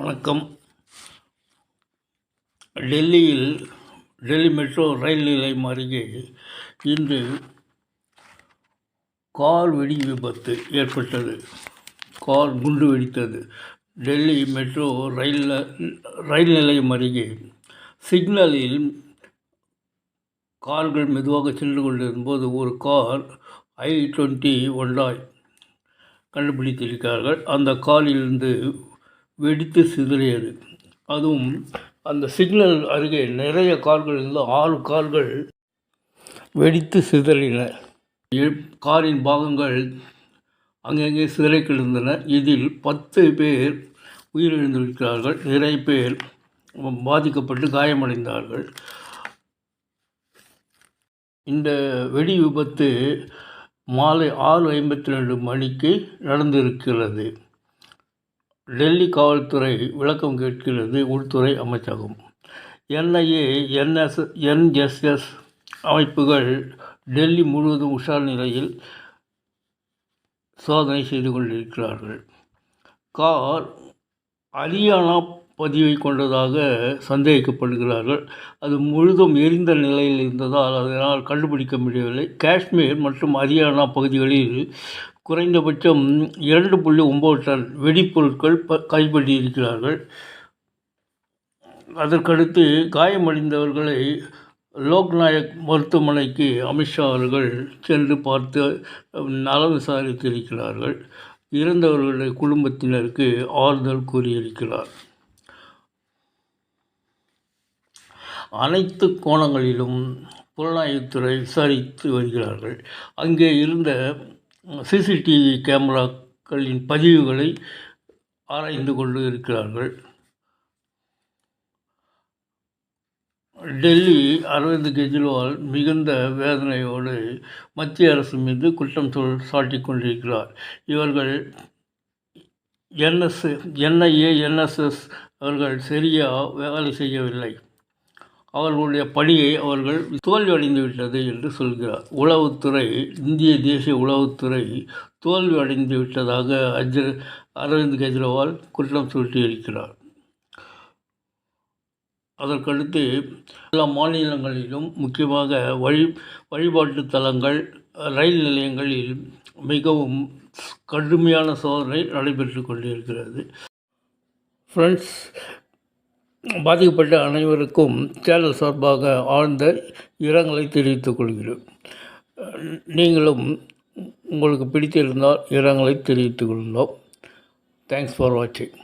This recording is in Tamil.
வணக்கம். டெல்லியில் டெல்லி மெட்ரோ ரயில் நிலையம் அருகே இன்று கார் வெடி விபத்து ஏற்பட்டது. கார் குண்டு வெடித்தது. டெல்லி மெட்ரோ ரயில் ரயில் நிலையம் அருகே சிக்னலில் கார்கள் மெதுவாக சென்று கொண்டிருக்கும்போது ஒரு கார் ஐ டுவெண்ட்டி ஒன்றாய் கண்டுபிடித்திருக்கிறார்கள். அந்த காரிலிருந்து வெடித்து சிதறியது. அதுவும் அந்த சிக்னல் அருகே நிறைய கார்கள் இருந்து ஆறு கார்கள் வெடித்து சிதறின. காரின் பாகங்கள் அங்கங்கே சிதறி கிடந்தன. இதில் பத்து பேர் உயிரிழந்திருக்கிறார்கள். நிறைய பேர் பாதிக்கப்பட்டு காயமடைந்தார்கள். இந்த வெடி விபத்து மாலை ஆறு ஐம்பத்தி ரெண்டு மணிக்கு நடந்திருக்கிறது. டெல்லி காவல்துறை விளக்கம் கேட்கிறது உள்துறை அமைச்சகம். என்ஐஏ என்எஸ் என்எஸ்எஸ் அமைப்புகள் டெல்லி முழுவதும் உஷார் நிலையில் சோதனை செய்து கொண்டிருக்கிறார்கள். கார் ஹரியானா பதிவை கொண்டதாக சந்தேகிக்கப்படுகிறார்கள். அது முழுதும் எரிந்த நிலையில் இருந்ததால் அதனால் கண்டுபிடிக்க முடியவில்லை. காஷ்மீர் மற்றும் ஹரியானா பகுதிகளில் குறைந்தபட்சம் இரண்டு புள்ளி ஒம்பது டன் வெடிப்பொருட்கள் ப கைப்பற்றியிருக்கிறார்கள். அதற்கடுத்து காயமடைந்தவர்களை லோக்நாயக் மருத்துவமனைக்கு அமித்ஷா அவர்கள் சென்று பார்த்து நலம் விசாரித்திருக்கிறார்கள் இறந்தவர்களுடைய குடும்பத்தினருக்கு ஆறுதல் கூறியிருக்கிறார். அனைத்து கோணங்களிலும் புலனாய்வுத்துறை விசாரித்து வருகிறார்கள். அங்கே இருந்த சிசிடிவி கேமராக்களின் பதிவுகளை ஆராய்ந்து கொண்டு இருக்கிறார்கள். டெல்லி அரவிந்த் கெஜ்ரிவால் மிகுந்த வேதனையோடு மத்திய அரசு மீது குற்றம் சொல் சாட்டிக் கொண்டிருக்கிறார். இவர்கள் என்எஸ் என்ஐஏ என்எஸ்எஸ் அவர்கள் சரியாக வேலை செய்யவில்லை. அவர்களுடைய பணியை அவர்கள் தோல்வியடைந்துவிட்டது என்று சொல்கிறார். உளவுத்துறை இந்திய தேசிய உளவுத்துறை தோல்வி அடைந்து விட்டதாக அஜ் அரவிந்த் கெஜ்ரிவால் குற்றம் சுட்டியிருக்கிறார். அதற்கடுத்து எல்லா மாநிலங்களிலும் முக்கியமாக வழி வழிபாட்டு தலங்கள் ரயில் நிலையங்களில் மிகவும் கடுமையான சோதனை நடைபெற்று கொண்டிருக்கிறது. ஃப்ரெண்ட்ஸ் பாதிக்கப்பட்ட அனைவருக்கும் சேனல் சார்பாக ஆழ்ந்த இரங்கலை தெரிவித்துக் கொள்கிறேன். நீங்களும் உங்களுக்கு பிடித்திருந்தால் இரங்கலை தெரிவித்துக் கொள்ளலாம் தேங்க்ஸ் ஃபார் வாட்சிங்